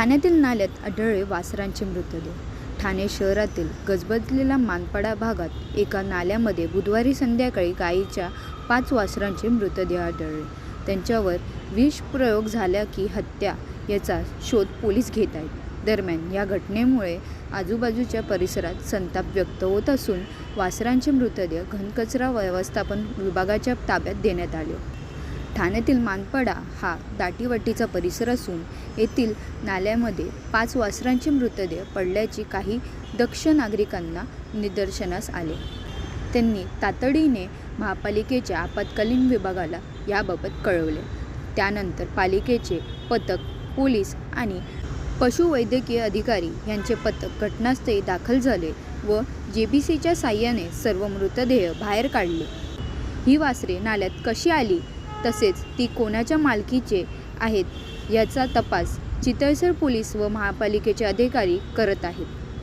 ठाण्यातील नाल्यात आढळले वासरांचे मृतदेह. ठाणे शहरातील गजबजलेल्या मानपाडा भागात एका नाल्यामध्ये बुधवारी संध्याकाळी गायीच्या पाच वासरांचे मृतदेह आढळले. त्यांच्यावर विष प्रयोग झाला की हत्या याचा शोध पोलीस घेत आहेत. दरम्यान या घटनेमुळे आजूबाजूच्या परिसरात संताप व्यक्त होत असून वासरांचे मृतदेह घनकचरा व्यवस्थापन विभागाच्या ताब्यात देण्यात आले. ठाण्यातील मानपाडा हा दाटीवाटीचा परिसर असून येथील नाल्यामध्ये पाच वासरांचे मृतदेह पडल्याची काही दक्ष नागरिकांना निदर्शनास आले. त्यांनी तातडीने महापालिकेच्या आपत्कालीन विभागाला याबाबत कळवले. त्यानंतर पालिकेचे पथक पोलीस आणि पशुवैद्यकीय अधिकारी यांचे पथक घटनास्थळी दाखल झाले व जे बी सीच्या साह्याने सर्व मृतदेह बाहेर काढले. ही वासरे नाल्यात कशी आली? तसेच ती कोणाच्या मालकीचे आहेत याचा तपास चितळसर पोलीस व महापालिकेचे अधिकारी करत आहेत.